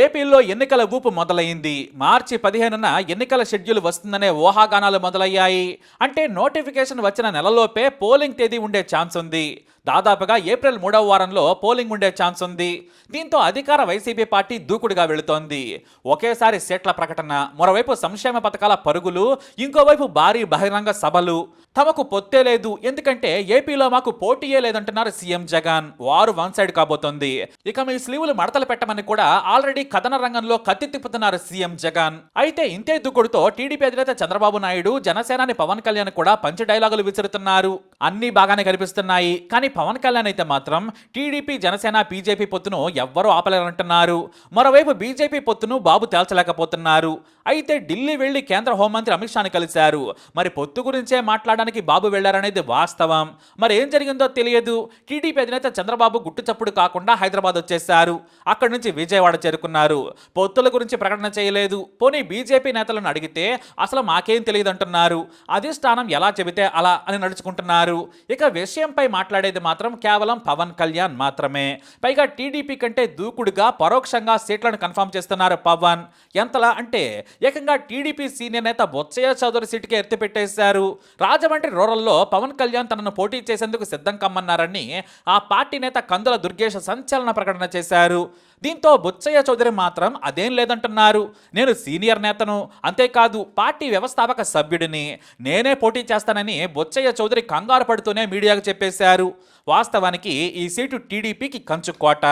ఏపీలో ఎన్నికల ఊపు మొదలైంది. మార్చి పదిహేనున ఎన్నికల షెడ్యూల్ వస్తుందనే ఊహాగానాలు మొదలయ్యాయి. అంటే నోటిఫికేషన్ వచ్చిన నెలలోపే పోలింగ్ తేదీ ఉండే ఛాన్స్ ఉంది. దాదాపుగా ఏప్రిల్ మూడవ వారంలో పోలింగ్ ఉండే ఛాన్స్ ఉంది. దీంతో అధికార వైసీపీ పార్టీ దూకుడుగా వెళుతోంది. ఒకేసారి సీట్ల ప్రకటన మరోవైపు సంక్షేమ పథకాల పరుగులు ఇంకోవైపు భారీ బహిరంగ సభలు. తమకు పొత్తే లేదు. ఎందుకంటే ఏపీలో మాకు పోటీయే లేదంటున్నారు సీఎం జగన్. వారు వన్ సైడ్ కాబోతోంది. ఇక మీ స్లీవులు మడతలు పెట్టమని కూడా ఆల్రెడీ కథన రంగంలో కత్తి తిప్పుతున్నారు సీఎం జగన్. అయితే ఇంతే దుక్కుడుతో టీడీపీ అధినేత చంద్రబాబు నాయుడు జనసేనాని పవన్ కళ్యాణ్ కూడా పంచ డైలాగులు విసురుతున్నారు. అన్నీ బాగానే కనిపిస్తున్నాయి. కానీ పవన్ కళ్యాణ్ అయితే మాత్రం టీడీపీ జనసేన బీజేపీ పొత్తును ఎవ్వరూ ఆపలేరంటున్నారు. మరోవైపు బీజేపీ పొత్తును బాబు తేల్చలేకపోతున్నారు. అయితే ఢిల్లీ వెళ్ళి కేంద్ర హోంమంత్రి అమిత్ షాని కలిశారు. మరి పొత్తు గురించే మాట్లాడడానికి బాబు వెళ్ళారనేది వాస్తవం. మరి ఏం జరిగిందో తెలియదు. టీడీపీ అధినేత చంద్రబాబు గుట్టు చప్పుడు కాకుండా హైదరాబాద్ వచ్చేశారు. అక్కడి నుంచి విజయవాడ చేరుకున్నారు. పొత్తుల గురించి ప్రకటన చేయలేదు. పోనీ బీజేపీ నేతలను అడిగితే అసలు మాకేం తెలియదు అంటున్నారు అధిష్టానం ఎలా చెబితే అలా అని నడుచుకుంటున్నారు. ఇక విషయంపై మాట్లాడేది మాత్రం కేవలం పవన్ కళ్యాణ్ మాత్రమే. పైగా టీడీపీ కంటే దూకుడుగా పరోక్షంగా సీట్లను కన్ఫర్మ్ చేస్తున్నారు పవన్. ఎంతలా అంటే ఏకంగా టీడీపీ సీనియర్ నేత బొత్సయ్య చౌదరి సీటుకే ఎత్తిపెట్టేశారు రాజమండ్రి రూరల్లో పవన్ కళ్యాణ్ తనను పోటీ చేసేందుకు సిద్ధం కమ్మన్నారని ఆ పార్టీ నేత కందుల దుర్గేష్ సంచలన ప్రకటన చేశారు. దీంతో బుచ్చయ్య చౌదరి మాత్రం అదేం లేదంటున్నారు. నేను సీనియర్ నేతను అంతేకాదు పార్టీ వ్యవస్థాపక సభ్యుడిని నేనే పోటీ చేస్తానని బుచ్చయ్య చౌదరి కంగారు పడుతూనే మీడియాకు చెప్పేశారు. వాస్తవానికి ఈ సీటు టీడీపీకి కంచుకోట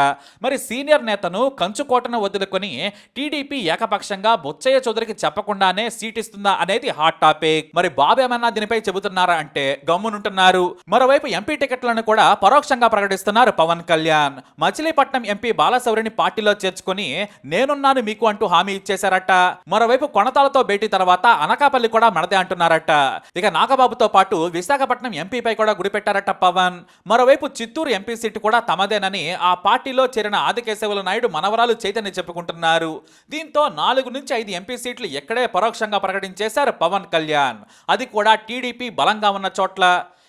మరి సీనియర్ నేతను కంచుకోటను వదులుకొని టీడీపీ ఏకపక్షంగా బొచ్చయ్య చౌదరికి చెప్పకుండానే సీట్ ఇస్తుందా అనేది హాట్ టాపిక్. మరి బాబు ఏమన్నా దీనిపై చెబుతున్నారా అంటే గమ్మునుంటున్నారు. మరోవైపు ఎంపీ టికెట్లను కూడా పరోక్షంగా ప్రకటిస్తున్నారు పవన్ కళ్యాణ్. మచిలీపట్నం ఎంపీ బాలశౌరిని పార్టీలో చేర్చుకుని నేనున్నాను మీకు అంటూ హామీ ఇచ్చేశారట. మరోవైపు కొనతాలతో భేటీ తర్వాత అనకాపల్లి కూడా మనదే అంటున్నారట. ఇక నాగబాబుతో పాటు విశాఖపట్నం ఎంపీపై కూడా గుడిపెట్టారట పవన్. మరోవైపు చిత్తూరు ఎంపీ సీటు కూడా తమదేనని ఆ పార్టీలో చేరిన ఆదికేశవుల నాయుడు మనవరాలు చైతన్య చెప్పుకుంటున్నారు. దీంతో నాలుగు నుంచి ఐదు ఎంపీ సీట్లు ఎక్కడే పరోక్షంగా ప్రకటించేశారు పవన్ కళ్యాణ్. అది కూడా టీడీపీ బలంగా ఉన్న చోట్ల.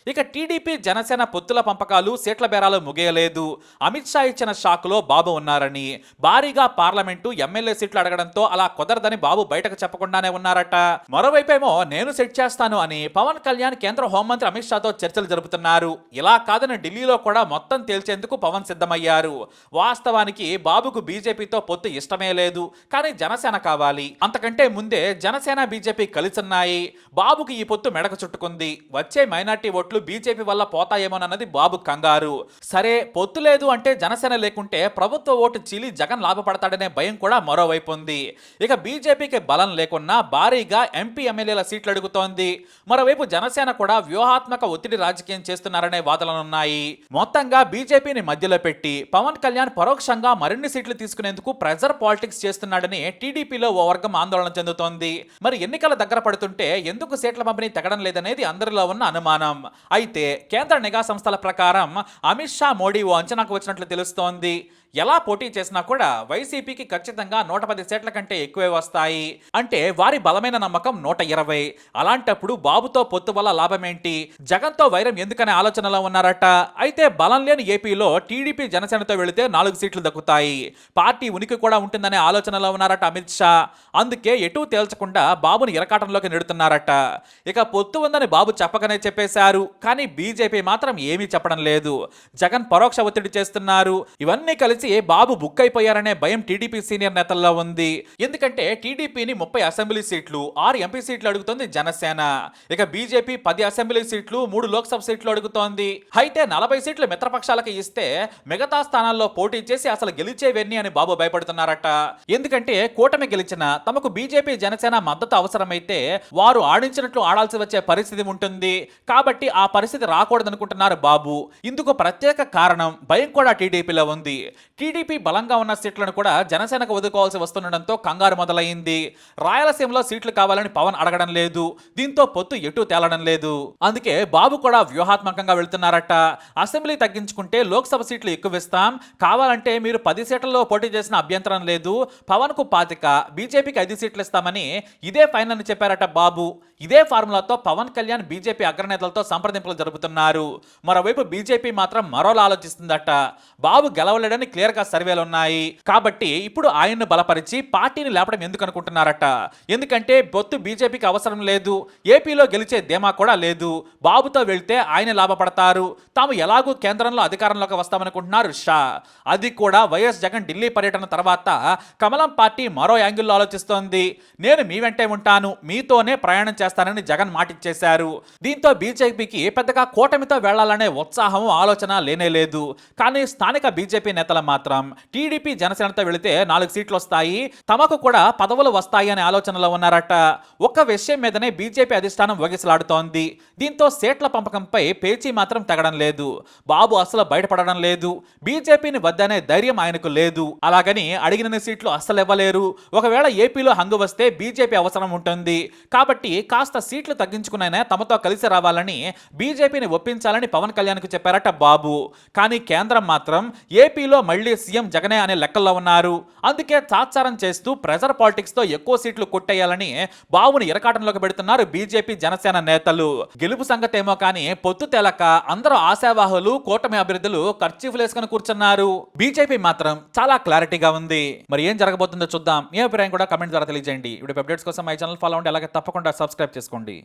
ఇక టీడీపీ జనసేన పొత్తుల పంపకాలు సీట్ల బేరాలు ముగియలేదు. అమిత్ షా ఇచ్చిన షాకులో బాబు ఉన్నారని భారీగా పార్లమెంటు ఎమ్మెల్యే సీట్లు అడగడంతో అలా కుదరదని బాబు బయటకు చెప్పకుండానే ఉన్నారట. మరోవైపేమో నేను సెట్ చేస్తాను అని పవన్ కళ్యాణ్ కేంద్ర హోంమంత్రి అమిత్ షాతో చర్చలు జరుపుతున్నారు. ఇలా కాదని ఢిల్లీలో కూడా మొత్తం తేల్చేందుకు పవన్ సిద్ధమయ్యారు. వాస్తవానికి బాబుకు బీజేపీతో పొత్తు ఇష్టమే లేదు కానీ జనసేన కావాలి. అంతకంటే ముందే జనసేన బీజేపీ కలిసున్నాయి. బాబుకి ఈ పొత్తు మెడకు చుట్టుకుంది. వచ్చే మైనార్టీ ఓట్లు బీజేపీ వల్ల పోతాయేమోనన్నది బాబు కంగారు. సరే పొత్తు లేదు అంటే జనసేన లేకుంటే ప్రభుత్వ ఓటు చీలి జగన్ లాభపడతాడనే భయం కూడా మరోవైపు ఉంది. ఇక బీజేపీకి బలం లేకున్నా భారీగా ఎంపీ ఎమ్మెల్యేల సీట్లు అడుగుతోంది మరోవైపు జనసేన కూడా వ్యూహాత్మక ఒత్తిడి రాజకీయం చేస్తున్నారనే వాదనలున్నాయి. మొత్తంగా బీజేపీని మధ్యలో పెట్టి పవన్ కళ్యాణ్ పరోక్షంగా మరిన్ని సీట్లు తీసుకునేందుకు ప్రెజర్ పాలిటిక్స్ చేస్తున్నాడని టీడీపీలో ఓ వర్గం ఆందోళన చెందుతోంది. మరి ఎన్నికల దగ్గర పడుతుంటే ఎందుకు సీట్ల పంపిణీ తగ్గడం లేదనేది అందరిలో ఉన్న అనుమానం. అయితే కేంద్ర నిఘా సంస్థల ప్రకారం అమిత్ షా మోడీ ఓ అంచనాకు వచ్చినట్లు తెలుస్తోంది. ఎలా పోటీ చేసినా కూడా వైసీపీకి ఖచ్చితంగా నూట పది సీట్ల కంటే ఎక్కువే వస్తాయి. అంటే వారి బలమైన నమ్మకం నూట ఇరవై. అలాంటప్పుడు బాబుతో పొత్తు వల్ల లాభమేంటి? జగన్తో వైరం ఎందుకనే ఆలోచనలో ఉన్నారట. అయితే బలం లేని ఏపీలో టీడీపీ జనసేనతో వెళితే నాలుగు సీట్లు దక్కుతాయి. పార్టీ ఉనికి కూడా ఉంటుందనే ఆలోచనలో ఉన్నారట అమిత్ షా. అందుకే ఎటూ తేల్చకుండా బాబుని ఇరకాటంలోకి నెడుతున్నారట. ఇక పొత్తు ఉందని బాబు చెప్పకనే చెప్పేశారు. కానీ బీజేపీ మాత్రం ఏమీ చెప్పడం లేదు. జగన్ పరోక్ష ఒత్తిడి చేస్తున్నారు. ఇవన్నీ కలిసి బాబు బుక్ అయిపోయారనే భయం టీడీపీ సీనియర్ నేతల్లో ఉంది. ఎందుకంటే టీడీపీని ముప్పై అసెంబ్లీ సీట్లు ఆరు ఎంపీ సీట్లు అడుగుతోంది జనసేన. ఇక బీజేపీ పది అసెంబ్లీ సీట్లు మూడు లోక్సభ సీట్లు అడుగుతోంది. అయితే నలభై సీట్లు మిత్రపక్షాలకు ఇస్తే మిగతా స్థానాల్లో పోటీ చేసి అసలు గెలిచేవన్నీ అని బాబు భయపడుతున్నారట. ఎందుకంటే కూటమి గెలిచిన తమకు బీజేపీ జనసేన మద్దతు అవసరమైతే వారు ఆడించినట్లు ఆడాల్సి వచ్చే పరిస్థితి ఉంటుంది. కాబట్టి ఆ పరిస్థితి రాకూడదనుకుంటున్నారు బాబు. ఇందుకు ప్రత్యేక కారణం భయం కూడా టీడీపీలో ఉంది. టీడీపీ బలంగా ఉన్న సీట్లను కూడా జనసేనకు వదులుకోవాల్సి వస్తుండడంతో కంగారు మొదలైంది. రాయలసీమలో సీట్లు కావాలని పవన్ అడగడం లేదు. దీంతో పొత్తు ఎటు తేలడం లేదు. అందుకే బాబు కూడా వ్యూహాత్మకంగా వెళ్తున్నారట. అసెంబ్లీ తగ్గించుకుంటే లోక్సభ సీట్లు ఎక్కువ ఇస్తాం కావాలంటే మీరు పది సీట్లలో పోటీ చేసిన అభ్యంతరం లేదు. పవన్కు పాతిక బీజేపీకి ఐదు సీట్లు ఇస్తామని ఇదే ఫైనల్ అని చెప్పారట బాబు. ఇదే ఫార్ములాతో పవన్ కళ్యాణ్ బీజేపీ అగ్రనేతలతో సంప్రదింపులు జరుపుతున్నారు. మరోవైపు బీజేపీ మాత్రం మరోలా ఆలోచిస్తుందట. బాబు గెలవలేడని క్లియర్ గా సర్వేలు ఉన్నాయి. కాబట్టి ఇప్పుడు ఆయన్ను బలపరిచి పార్టీని లేపడం ఎందుకు అనుకుంటున్నారట? ఎందుకంటే బొత్తు బీజేపీకి అవసరం లేదు. ఏపీలో గెలిచే ధీమా కూడా లేదు. బాబుతో వెళ్తే ఆయన లాభపడతారు. తాము ఎలాగూ కేంద్రంలో అధికారంలోకి వస్తామనుకుంటున్నారు షా. అది కూడా వైఎస్ జగన్ ఢిల్లీ పర్యటన తర్వాత కమలం పార్టీ మరో యాంగిల్లో ఆలోచిస్తోంది. నేను మీ వెంటే ఉంటాను. మీతోనే ప్రయాణం చేస్తానని జగన్ మాటిచ్చేశారు. దీంతో బీజేపీకి పెద్దగా కూటమితో వెళ్ళాలనే ఉత్సాహం ఆలోచన లేనే లేదు. కానీ స్థానిక బీజేపీ నేతల మాత్రం టీడీపీ జనసేనతో వెళితే నాలుగు సీట్లు వస్తాయి. తమకు కూడా పదవులు వస్తాయి అనే ఆలోచనలో ఉన్నారట. ఒక్క విషయం మీదనే బీజేపీ అధిష్టానం వగిసలాడుతోంది. దీంతో సీట్ల పంపకంపై పేచీ మాత్రం తెగడం లేదు. బాబు అసలు బయటపడడం లేదు. బీజేపీని వద్దనే ధైర్యం ఆయనకు లేదు. అలాగని అడిగిన సీట్లు అస్సలు ఇవ్వలేరు ఒకవేళ ఏపీలో హంగు వస్తే బీజేపీ అవసరం ఉంటుంది. కాబట్టి కాస్త సీట్లు తగ్గించుకునైనా తమతో కలిసి రావాలని బీజేపీని ఒప్పించాలని పవన్ కళ్యాణ్కు చెప్పారట బాబు. కానీ కేంద్రం మాత్రం ఏపీలో మళ్ళీ సీఎం జగనే అనే లెక్కల్లో ఉన్నారు. అందుకే తాత్సారం చేస్తూ ప్రెజర్ పాలిటిక్స్తో ఎక్కువ సీట్లు కొట్టేయాలని బాబుని ఇరకాటంలోకి పెడుతున్నారు బీజేపీ జనసేన నేతలు. గెలుపు సంగతేమో కానీ పొత్తు తెలక అందరూ ఆశావాహులు కూటమి అభ్యర్థులు ఖర్చీఫ్లు వేసుకుని కూర్చున్నారు. బీజేపీ మాత్రం చాలా క్లారిటీగా ఉంది. మరి ఏం జరగబోతుందో చూద్దాం. మీ అభిప్రాయం కూడా కమెంట్ ద్వారా తెలియజేయండి. ఇప్పుడు అప్డేట్స్ కోసం మై ఛానల్ ఫాలో అవ్వండి. అలాగే తప్పకుండా సబ్స్క్రైబ్ చేసుకోండి.